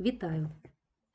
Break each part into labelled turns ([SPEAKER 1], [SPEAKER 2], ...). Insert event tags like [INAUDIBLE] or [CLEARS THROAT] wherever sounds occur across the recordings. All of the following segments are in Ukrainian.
[SPEAKER 1] Вітаю!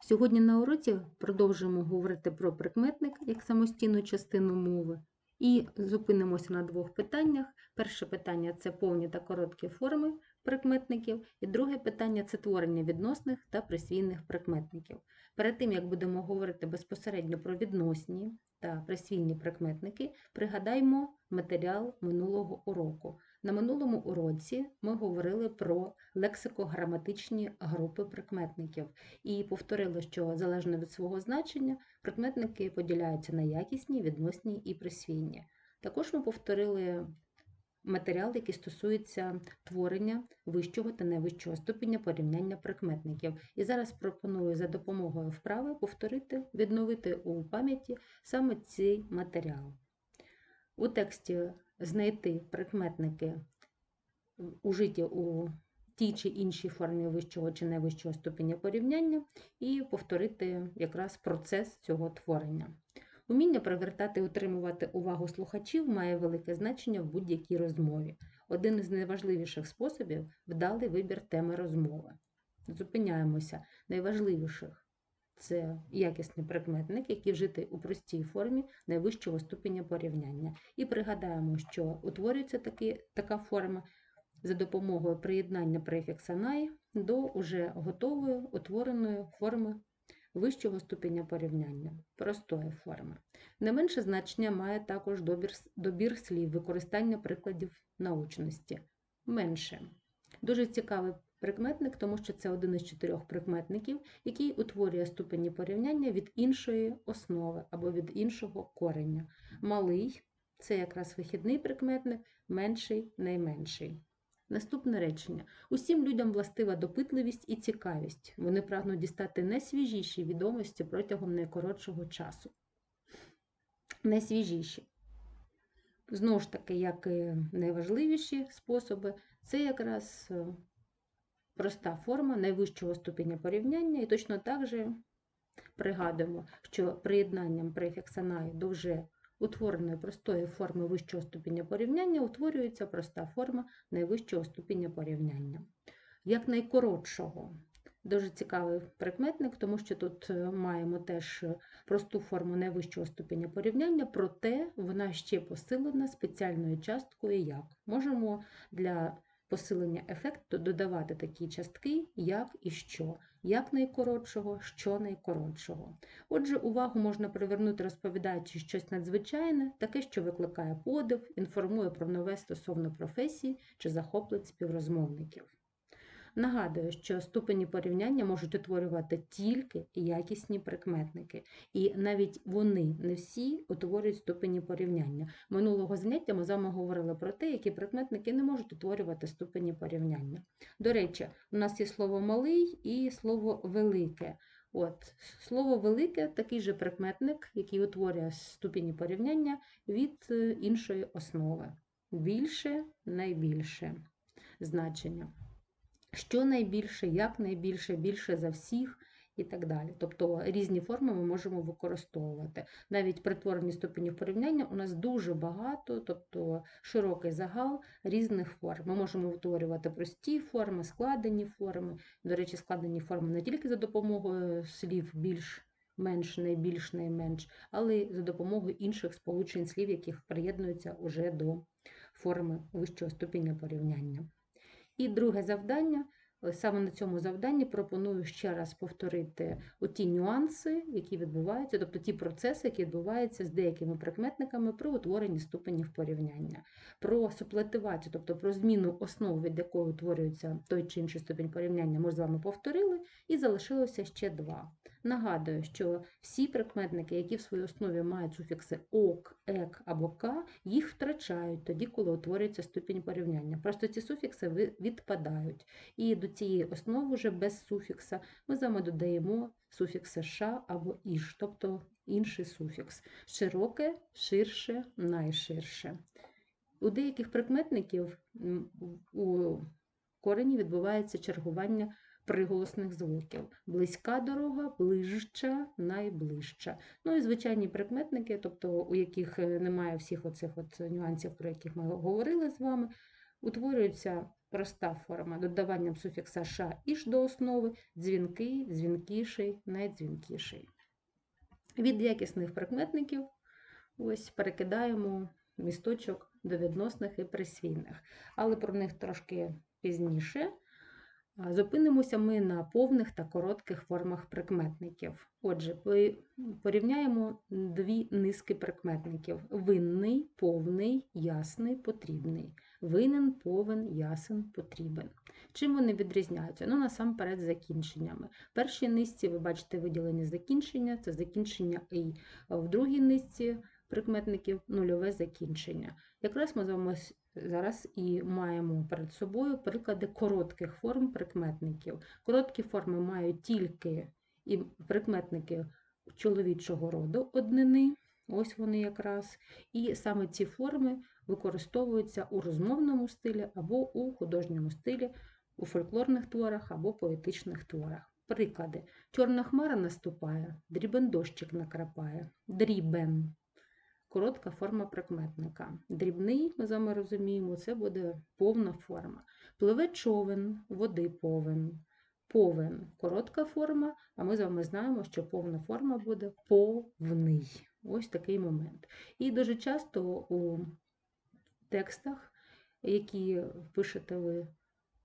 [SPEAKER 1] Сьогодні на уроці продовжуємо говорити про прикметник як самостійну частину мови і зупинимося на двох питаннях. Перше питання це повні та короткі форми прикметників, і друге питання це творення відносних та присвійних прикметників. Перед тим як будемо говорити безпосередньо про відносні та присвійні прикметники, пригадаймо матеріал минулого уроку. На минулому уроці ми говорили про лексико-граматичні групи прикметників і повторили, що залежно від свого значення прикметники поділяються на якісні, відносні і присвійні. Також ми повторили матеріал, який стосується творення вищого та невищого ступеня порівняння прикметників. І зараз пропоную за допомогою вправи повторити, відновити у пам'яті саме цей матеріал. У тексті знайти прикметники, ужиті у тій чи іншій формі вищого чи невищого ступеня порівняння, і повторити якраз процес цього творення. Уміння привертати і утримувати увагу слухачів має велике значення в будь-якій розмові. Один із найважливіших способів вдалий вибір теми розмови. Зупиняємося найважливіших це якісний прикметник, який вжитий у простій формі найвищого ступеня порівняння. І пригадаємо, що утворюється такі, така форма за допомогою приєднання префікса «най» до уже готової утвореної форми вищого ступеня порівняння, простої форми. Не менше значення має також добір, добір слів, використання прикладів научності. Менше. Дуже цікавий прикметник, тому що це один із чотирьох прикметників, який утворює ступені порівняння від іншої основи або від іншого кореня. Малий це якраз вихідний прикметник, менший найменший. Наступне речення. Усім людям властива допитливість і цікавість. Вони прагнуть дістати найсвіжіші відомості протягом найкоротшого часу. Найсвіжіші. Знову ж таки, як і найважливіші способи, це якраз проста форма найвищого ступеня порівняння, і точно так же пригадуємо, що приєднанням префікса «най» до вже утвореної простої форми вищого ступеня порівняння утворюється проста форма найвищого ступеня порівняння. Як найкоротшого. Дуже цікавий прикметник, тому що тут маємо теж просту форму найвищого ступеня порівняння, проте вона ще посилена спеціальною часткою як. Можемо для посилення ефекту додавати такі частки, як і що, як найкоротшого, що найкоротшого. Отже, увагу можна привернути, розповідаючи щось надзвичайне, таке, що викликає подив, інформує про нове стосовно професії чи захоплить співрозмовників. Нагадую, що ступені порівняння можуть утворювати тільки якісні прикметники, і навіть вони не всі утворюють ступені порівняння. Минулого заняття ми з вами говорили про те, які прикметники не можуть утворювати ступені порівняння. До речі, у нас є слово малий і слово велике. От, Слово велике такий же прикметник, який утворює ступені порівняння від е, іншої основи. Більше, найбільше значення що найбільше, як найбільше, більше за всіх і так далі. Тобто різні форми ми можемо використовувати. Навіть при творенні ступенів порівняння у нас дуже багато, тобто широкий загал різних форм. Ми можемо утворювати прості форми, складені форми. До речі, складені форми не тільки за допомогою слів більш. Менш, найбільш, найменш, але й за допомогою інших сполучень слів, яких приєднуються уже до форми вищого ступеня порівняння. І друге завдання. Саме на цьому завданні пропоную ще раз повторити ті нюанси, які відбуваються, тобто ті процеси, які відбуваються з деякими прикметниками при утворенні ступенів порівняння. Про суплетивацію, тобто про зміну основ, від якої утворюється той чи інший ступень порівняння, ми з вами повторили, і залишилося ще два. Нагадую, що всі прикметники, які в своїй основі мають суфікси ок, ек або к, їх втрачають тоді, коли утворюється ступінь порівняння. Просто ці суфікси відпадають. І до цієї основи вже без суфікса ми з вами додаємо суфікси ша або іш, тобто інший суфікс. Широке, ширше, найширше. У деяких прикметників у корені відбувається чергування приголосних звуків. Близька дорога, ближча, найближча. Ну і звичайні прикметники, тобто у яких е, немає всіх оцих от нюансів, про яких ми говорили з вами, утворюються проста форма додаванням суфікса ша іш до основи, дзвінкий, дзвінкіший, найдзвінкіший. Від якісних прикметників ось перекидаємо місточок до відносних і присвійних, але про них трошки пізніше. Зупинимося ми на повних та коротких формах прикметників. Отже, по- порівняємо дві низки прикметників: винний, повний, ясний, потрібний. Винен, повен, ясен, потрібен. Чим вони відрізняються? Ну, насамперед, закінченнями. В першій низці ви бачите виділені закінчення, це закінчення «ий». В другій низці прикметників нульове закінчення. Якраз ми з вами зараз і маємо перед собою приклади коротких форм прикметників. Короткі форми мають тільки і прикметники чоловічого роду однини, ось вони якраз. І саме ці форми використовуються у розмовному стилі або у художньому стилі, у фольклорних творах або поетичних творах. Приклади. Чорна хмара наступає, дрібен дощик накрапає, дрібен. Коротка форма прикметника. Дрібний, ми з вами розуміємо, це буде повна форма. Пливе човен, води повен. Повен коротка форма, а ми з вами знаємо, що повна форма буде повний. Ось такий момент. І дуже часто у текстах, які пишете ви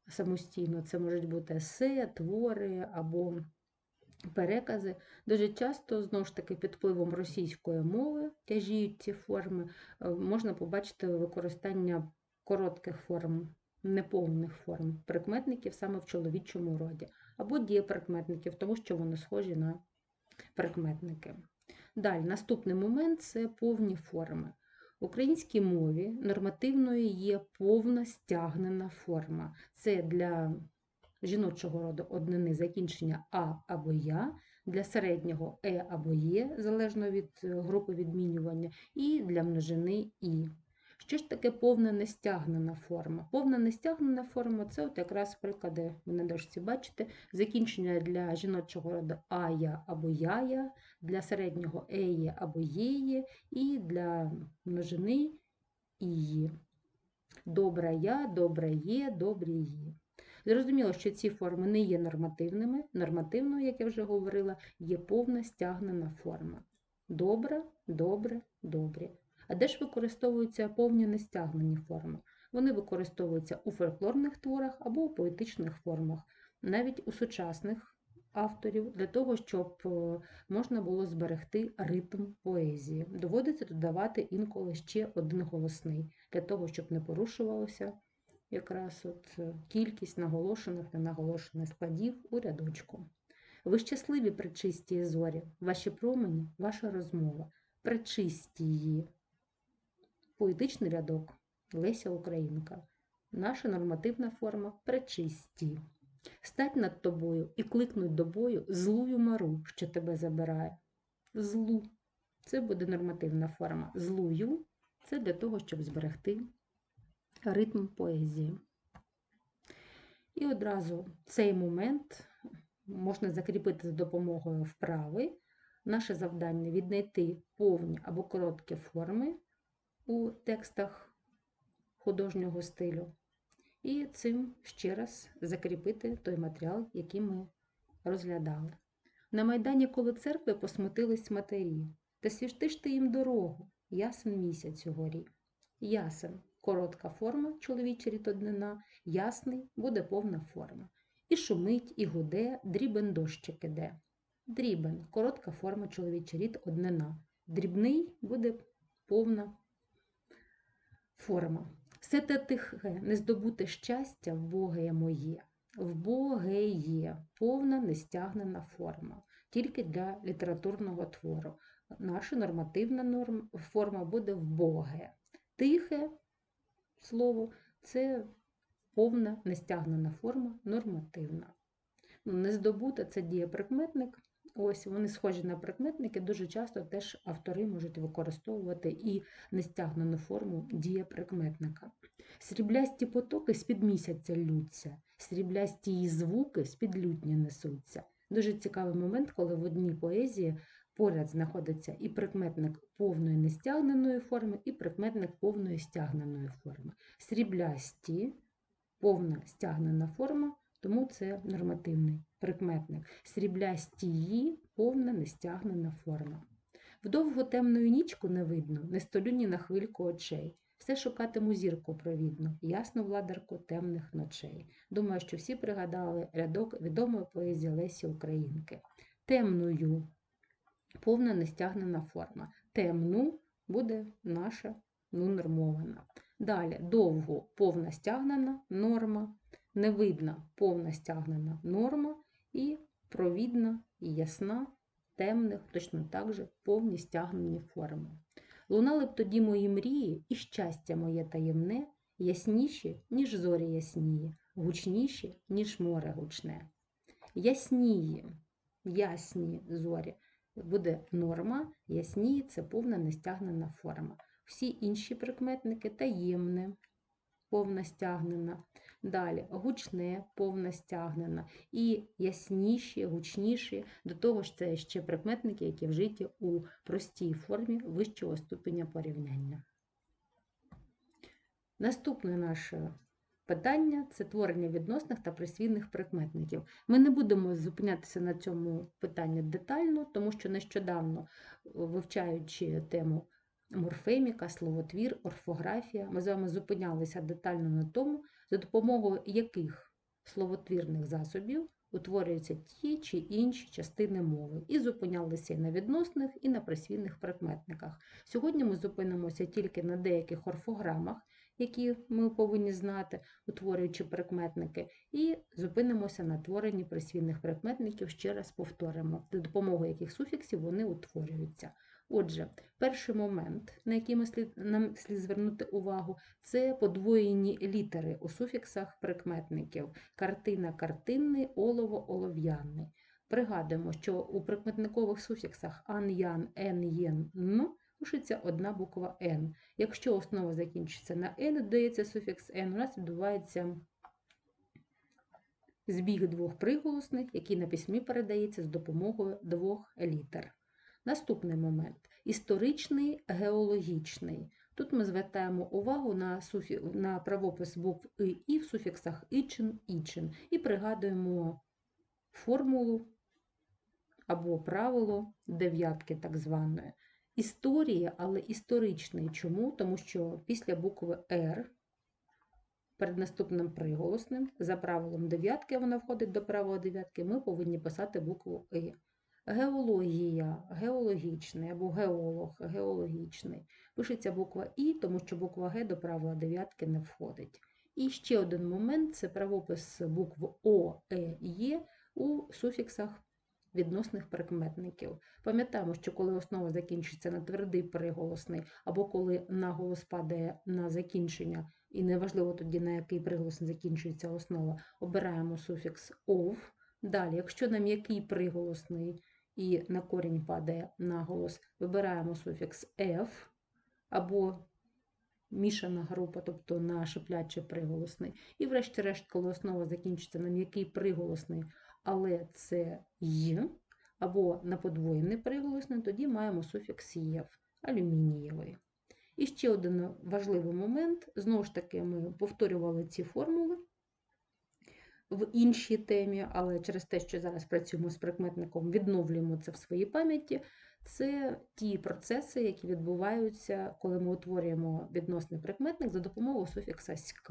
[SPEAKER 1] самостійно, це можуть бути есе, твори або перекази. Дуже часто, знову ж таки, під впливом російської мови тяжіють ці форми, е, можна побачити використання коротких форм, неповних форм прикметників саме в чоловічому роді, або дієприкметників, тому що вони схожі на прикметники. Далі, наступний момент це повні форми. В українській мові нормативною є повна стягнена форма. Це для жіночого роду однини закінчення а або я, для середнього е або є, залежно від е, групи відмінювання, і для множини і. Що ж таке повна нестягнена форма? Повна нестягнена форма це от якраз приклади, ви на дошці бачите, закінчення для жіночого роду ая або яя, для середнього еє або єє, і для множини ії. Добра я, добре є, добрі є. Зрозуміло, що ці форми не є нормативними. Нормативною, як я вже говорила, є повна стягнена форма. Добра, добре, добрі. А де ж використовуються повні нестягнені форми? Вони використовуються у фольклорних творах або у поетичних формах, навіть у сучасних авторів, для того, щоб е, можна було зберегти ритм поезії. Доводиться додавати інколи ще один голосний, для того, щоб не порушувалося якраз от е, кількість наголошених та наголошених складів у рядочку. Ви щасливі причисті зорі, ваші промені, ваша розмова, причисті її. Поетичний рядок Леся Українка. Наша нормативна форма причисті. Стать над тобою і кликнуть до бою злую мару, що тебе забирає. Злу. Це буде нормативна форма. Злую це для того, щоб зберегти ритм поезії. І одразу цей момент можна закріпити за допомогою вправи. Наше завдання віднайти повні або короткі форми у текстах художнього стилю. І цим ще раз закріпити той матеріал, який ми розглядали. На майдані коло церкви посмутились матері, та свіжти ж ти їм дорогу, ясен місяць угорі. Ясен коротка форма, чоловіча рід однина, ясний буде повна форма. І шумить, і гуде, дрібен дощик іде. Дрібен коротка форма, чоловіча рід однина. Дрібний буде повна форма. Все те тихе, нездобуте щастя в Боге моє, в Боге є повна нестягнена форма, тільки для літературного твору. Наша нормативна норм, форма буде в Боге. Тихе слово це повна нестягнена форма, нормативна. Ну, Нездобута це дієприкметник. Ось вони схожі на прикметники. Дуже часто теж автори можуть використовувати і нестягнену форму дієприкметника. Сріблясті потоки з-під місяця лються, сріблясті її звуки з-під лютні несуться. Дуже цікавий момент, коли в одній поезії поряд знаходиться і прикметник повної нестягненої форми, і прикметник повної стягненої форми. Сріблясті повна стягнена форма, тому це нормативний прикметник. Сріблястії повна нестягнена форма. Вдовго темною нічку не видно, не столю ні на хвильку очей. Все шукатиму зірку провідну, ясну владарку темних ночей. Думаю, що всі пригадали рядок відомої поезії Лесі Українки. Темною повна нестягнена форма. Темну буде наша ну, нормована. Далі довго повна стягнена норма, невидна повна стягнена норма і провідна і ясна темних, точно так же повні стягнені форми. Лунали б тоді мої мрії, і щастя моє таємне, ясніші, ніж зорі ясніє, гучніші, ніж море гучне. Ясніє, ясні зорі буде норма, ясніє це повна нестягнена форма. Всі інші прикметники таємне, повна стягнена. Далі гучне, повна стягнена. І ясніші, гучніші. До того ж, це ще прикметники, які вжиті у простій формі вищого ступеня порівняння. Наступне наше питання це творення відносних та присвійних прикметників. Ми не будемо зупинятися на цьому питанні детально, тому що нещодавно, вивчаючи тему морфеміка, словотвір, орфографія, ми з вами зупинялися детально на тому, за допомогою яких словотвірних засобів утворюються ті чи інші частини мови, і зупинялися і на відносних, і на присвійних прикметниках. Сьогодні ми зупинимося тільки на деяких орфограмах, які ми повинні знати, утворюючи прикметники, і зупинимося на творенні присвійних прикметників, ще раз повторимо, за допомогою яких суфіксів вони утворюються. Отже, перший момент, на який ми слід, нам слід звернути увагу, це подвоєні літери у суфіксах прикметників картина, картинний, олово, олов'яний. Пригадуємо, що у прикметникових суфіксах ан, ян, ен, єн, н пишеться одна буква Н. Якщо основа закінчиться на Н, додається суфікс Н, у нас відбувається збіг двох приголосних, який на письмі передається з допомогою двох літер. Наступний момент історичний, геологічний. Тут ми звертаємо увагу на суфі... на правопис букв «и» і в суфіксах «ичин», «ічин» і пригадуємо формулу або правило дев'ятки так званої. Історія, але історичний. Чому? Тому що після букви «Р» перед наступним приголосним, за правилом дев'ятки, вона входить до правила дев'ятки, ми повинні писати букву «и». Геологія, геологічний або геолог, геологічний. Пишеться буква І, тому що буква Г до правила дев'ятки не входить. І ще один момент це правопис букв О, Е, Є у суфіксах відносних прикметників. Пам'ятаємо, що коли основа закінчиться на твердий приголосний, або коли наголос падає на закінчення, і неважливо тоді, на який приголос закінчується основа, обираємо суфікс ов. Далі, якщо на м'який приголосний і на корінь падає наголос, вибираємо суфікс F або мішана група, тобто на шиплячий приголосний. І, врешті-решт, коли основа закінчиться на м'який приголосний, але це й, або на подвоєний приголосний, тоді маємо суфікс єв, алюмінієвий. І ще один важливий момент, знову ж таки, ми повторювали ці формули в іншій темі, але через те, що зараз працюємо з прикметником, відновлюємо це в своїй пам'яті. Це ті процеси, які відбуваються, коли ми утворюємо відносний прикметник за допомогою суфікса «ськ».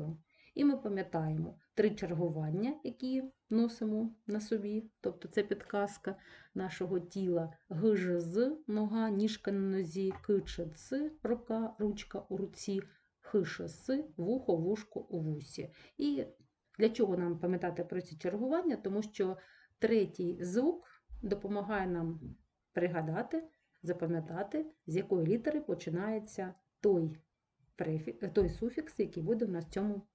[SPEAKER 1] І ми пам'ятаємо три чергування, які носимо на собі, тобто це підказка нашого тіла гж з нога, ніжка на нозі, кич рука, ручка у руці, хиш с, вухо, вушко у вусі. І для чого нам пам'ятати про ці чергування? Тому що третій звук допомагає нам пригадати, запам'ятати, з якої літери починається той, той суфікс, який буде в нас в цьому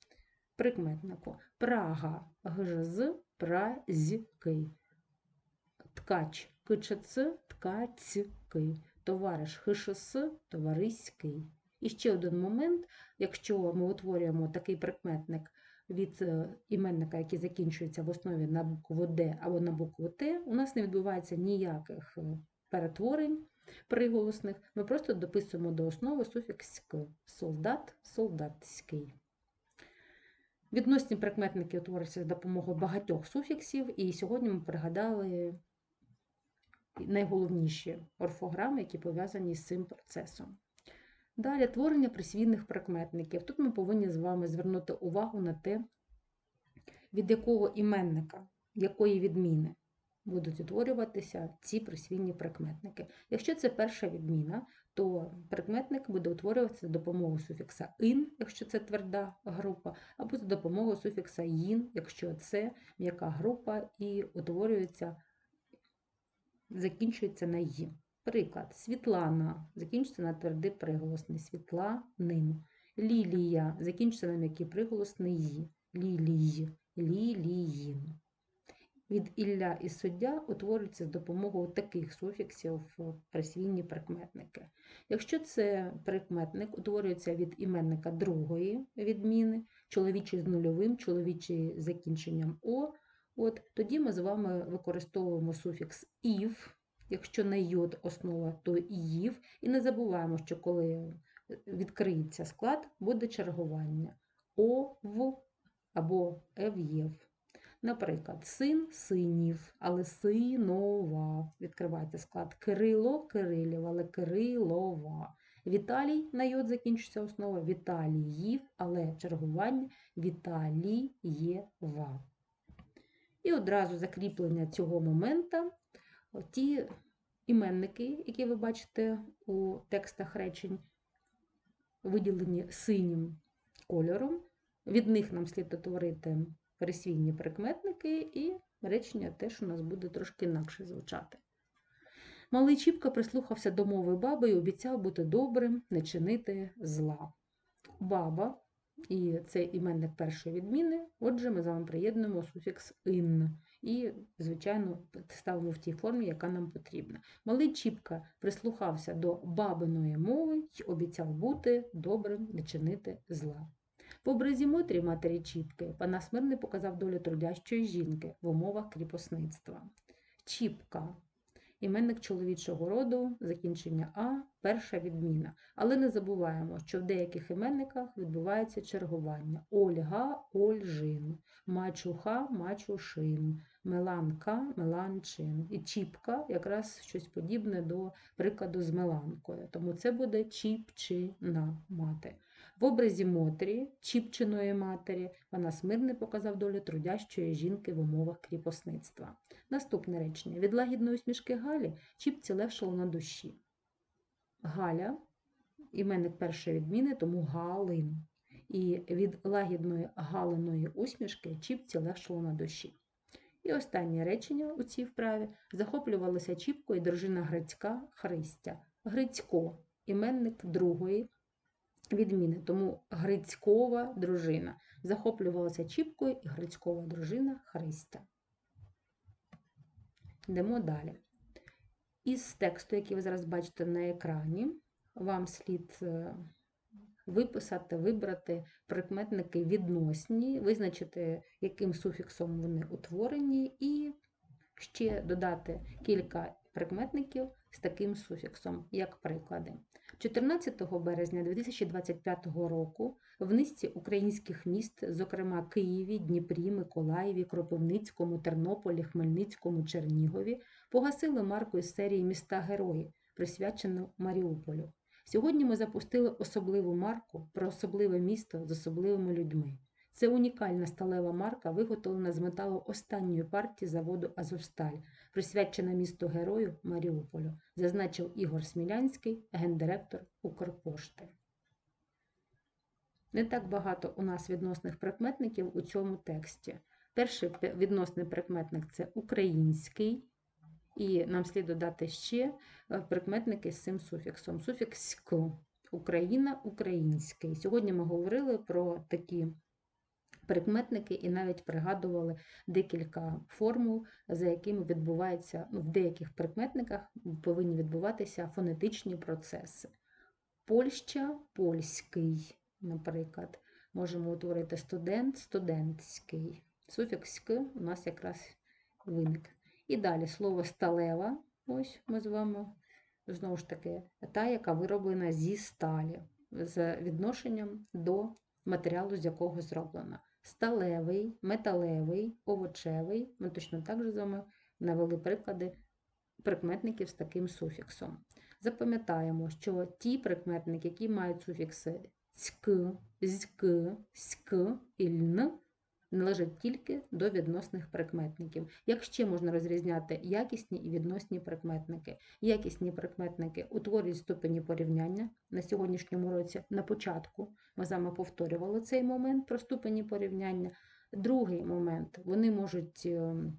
[SPEAKER 1] прикметнику. Прага гжз, празький. Ткач кичц, ткацький. Товариш хишс, товариський. І ще один момент, якщо ми утворюємо такий прикметник від е, іменника, який закінчується в основі на букву Д або на букву Т, у нас не відбувається ніяких е, перетворень приголосних. Ми просто дописуємо до основи суфікс «к». солдат, солдатський. Відносні прикметники утворюються з допомогою багатьох суфіксів, і сьогодні ми пригадали найголовніші орфограми, які пов'язані з цим процесом. Далі творення присвійних прикметників. Тут ми повинні з вами звернути увагу на те, від якого іменника, якої відміни будуть утворюватися ці присвійні прикметники. Якщо це перша відміна, то прикметник буде утворюватися за допомогою суфікса ин, якщо це тверда група, або за допомогою суфікса їн, якщо це м'яка група і утворюється, закінчується на «ї». Приклад, Світлана закінчується на твердий приголосний Світланин. Лілія закінчується на м'який приголосний «ї». Лілій, ліліїн. Від Ілля і суддя утворюються з допомогою таких суфіксів присвійні прикметники. Якщо це прикметник утворюється від іменника другої відміни, чоловічий з нульовим, чоловічий з закінченням О, от, тоді ми з вами використовуємо суфікс ів, якщо не йод основа, то іїв. І не забуваємо, що коли відкриється склад, буде чергування О, В або Ев'єв. Наприклад, син синів, але синова. Відкривається склад Кирило Кирилів, але Кирилова. Віталій на йод закінчується основа Віталіїв, але чергування Віталієва. І одразу закріплення цього момента ті іменники, які ви бачите у текстах речень, виділені синім кольором. Від них нам слід утворити пересвійні прикметники, і речення теж у нас буде трошки інакше звучати. Малий Чіпка прислухався до мови баби і обіцяв бути добрим, не чинити зла. Баба, і це іменник першої відміни, отже, ми з вами приєднуємо суфікс ин. І, звичайно, ставимо в тій формі, яка нам потрібна. Малий Чіпка прислухався до бабиної мови і обіцяв бути добрим, не чинити зла. В образі Мотрі матері Чіпки Панас Мирний показав долю трудящої жінки в умовах кріпосництва. Чіпка іменник чоловічого роду, закінчення А, перша відміна. Але не забуваємо, що в деяких іменниках відбувається чергування: Ольга, Ольжин, Мачуха, Мачушин, Меланка, Меланчин. І Чіпка якраз щось подібне до прикладу з Меланкою. Тому це буде Чіпчина мати. В образі Мотрі, Чіпчиної матері, вона смирне показав долю трудящої жінки в умовах кріпосництва. Наступне речення. Від лагідної усмішки Галі Чіпці легшало на душі. Галя, іменник першої відміни, тому Галин. І від лагідної галиної усмішки Чіпці легшало на душі. І останнє речення у цій вправі захоплювалася Чіпко і дружина Грицька Христя. Грицько іменник другої відміни. Тому Грицькова дружина захоплювалася Чіпкою і Грицькова дружина Христа. Йдемо далі. Із тексту, який ви зараз бачите на екрані, вам слід е, виписати, вибрати прикметники відносні, визначити, яким суфіксом вони утворені, і ще додати кілька прикметників з таким суфіксом, як приклади. 14 березня 2025 року в низці українських міст, зокрема Києві, Дніпрі, Миколаєві, Кропивницькому, Тернополі, Хмельницькому, Чернігові, погасили марку із серії Міста Герої, присвячену Маріуполю. Сьогодні ми запустили особливу марку про особливе місто з особливими людьми. Це унікальна сталева марка, виготовлена з металу останньої партії заводу Азовсталь, присвячена місту герою Маріуполю, зазначив Ігор Смілянський, гендиректор Укрпошти. Не так багато у нас відносних прикметників у цьому тексті. Перший відносний прикметник це український, і нам слід додати ще е, прикметники з цим суфіксом. Суфікс «к» Україна, український. Сьогодні ми говорили про такі прикметники і навіть пригадували декілька формул, за якими відбувається ну, в деяких прикметниках повинні відбуватися фонетичні процеси. Польща польський, наприклад, можемо утворити студент студентський. Суфікс «к» у нас якраз виник. І далі слово сталева, ось ми з вами, знову ж таки, та, яка вироблена зі сталі, з відношенням до матеріалу, з якого зроблена. Сталевий, металевий, овочевий. Ми точно так же з вами навели приклади прикметників з таким суфіксом. Запам'ятаємо, що ті прикметники, які мають суфікси цьк, зьк, ськ і лн, належать тільки до відносних прикметників. Як ще можна розрізняти якісні і відносні прикметники? Якісні прикметники утворюють ступені порівняння на сьогоднішньому році. На початку ми з вами повторювали цей момент про ступені порівняння. Другий момент вони можуть ем,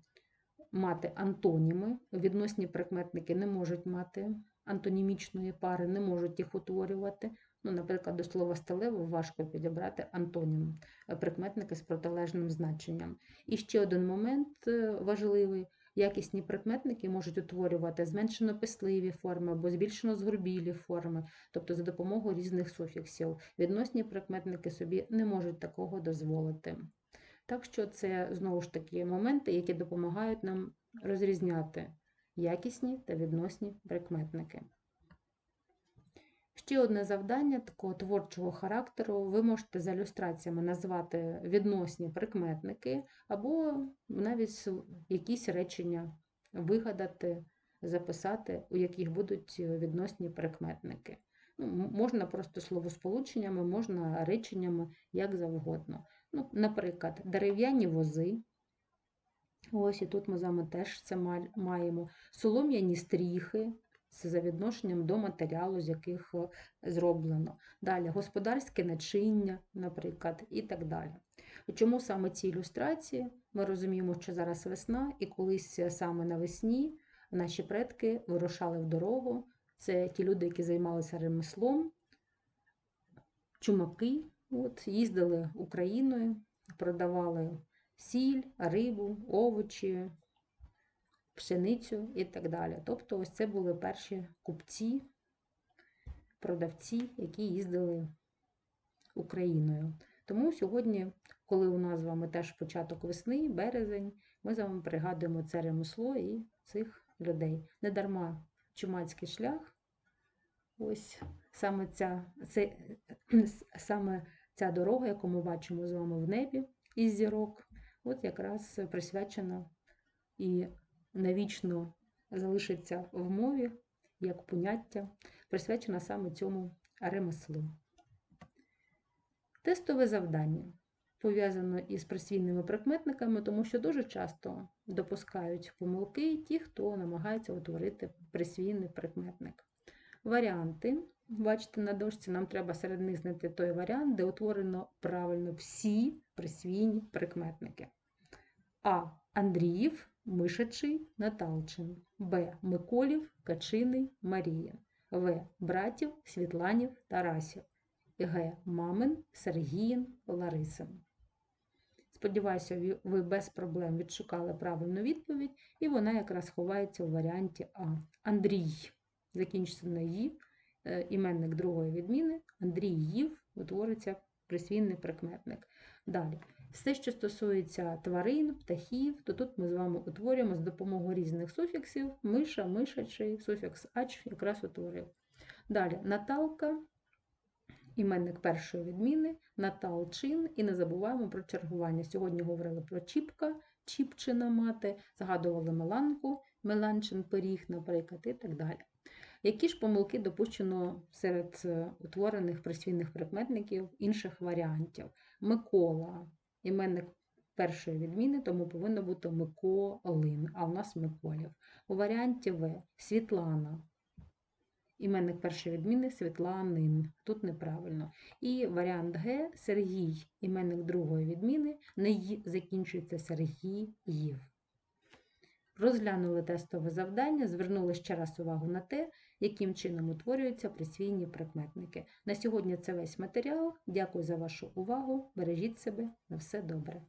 [SPEAKER 1] мати антоніми. Відносні прикметники не можуть мати антонімічної пари, не можуть їх утворювати. Ну, Наприклад, до слова сталево важко підібрати антонім, е, прикметники з протилежним значенням. І ще один момент е, важливий. Якісні прикметники можуть утворювати зменшено писливі форми або збільшено згорбілі форми, тобто за допомогою різних суфіксів. Відносні прикметники собі не можуть такого дозволити. Так що це знову ж таки моменти, які допомагають нам розрізняти якісні та відносні прикметники. Ще одне завдання такого творчого характеру. Ви можете за ілюстраціями назвати відносні прикметники, або навіть якісь речення вигадати, записати, у яких будуть відносні прикметники. Ну, Можна просто словосполученнями, можна реченнями, як завгодно. Ну, Наприклад, дерев'яні вози. Ось і тут ми з вами теж це маємо. Солом'яні стріхи, за відношенням до матеріалу, з яких е, зроблено. Далі господарське начиння, наприклад, і так далі. Чому саме ці ілюстрації? Ми розуміємо, що зараз весна, і колись саме навесні наші предки вирушали в дорогу. Це ті люди, які займалися ремеслом, чумаки, от, їздили Україною, продавали сіль, рибу, овочі, пшеницю і так далі. Тобто, ось це були перші купці, продавці, які їздили Україною. Тому сьогодні, коли у нас з вами теж початок весни, березень, ми з вами пригадуємо це ремесло і цих людей. Недарма чумацький шлях. Ось саме ця, це, [CLEARS THROAT] саме ця дорога, яку ми бачимо з вами в небі із зірок, от якраз присвячена і навічно залишиться в мові як поняття, присвячена саме цьому ремеслу. Тестове завдання пов'язано із присвійними прикметниками, тому що дуже часто допускають помилки ті, хто намагається утворити присвійний прикметник. Варіанти. Бачите, на дошці нам треба серед них знайти той варіант, де утворено правильно всі присвійні прикметники. А. Андріїв, Мишачий, Наталчин, Б. Миколів, Качиний, Марія, В. Братів, Світланів, Тарасів, Г. Мамин, Сергіїн, Ларисин. Сподіваюся, ви без проблем відшукали правильну відповідь, і вона якраз ховається у варіанті А. Андрій. Закінчиться на «ї», е, іменник другої відміни. Андріїв утвориться присвійний прикметник. Далі. Все, що стосується тварин, птахів, то тут ми з вами утворюємо з допомогою різних суфіксів миша, мишачий, суфікс ач якраз утворив. Далі Наталка, іменник першої відміни, Наталчин, і не забуваємо про чергування. Сьогодні говорили про Чіпка, Чіпчина мати, згадували Меланку, Меланчин пиріг, наприклад, і так далі. Які ж помилки допущено серед е, утворених присвійних прикметників інших варіантів? Микола, іменник першої відміни, тому повинно бути Миколин, а у нас Миколів. У варіанті В Світлана. Іменник першої відміни Світланин. Тут неправильно. І варіант Г Сергій, іменник другої відміни, не закінчується Сергіїв. Розглянули тестове завдання, звернули ще раз увагу на те, яким чином утворюються присвійні прикметники. На сьогодні це весь матеріал. Дякую за вашу увагу. Бережіть себе на все добре.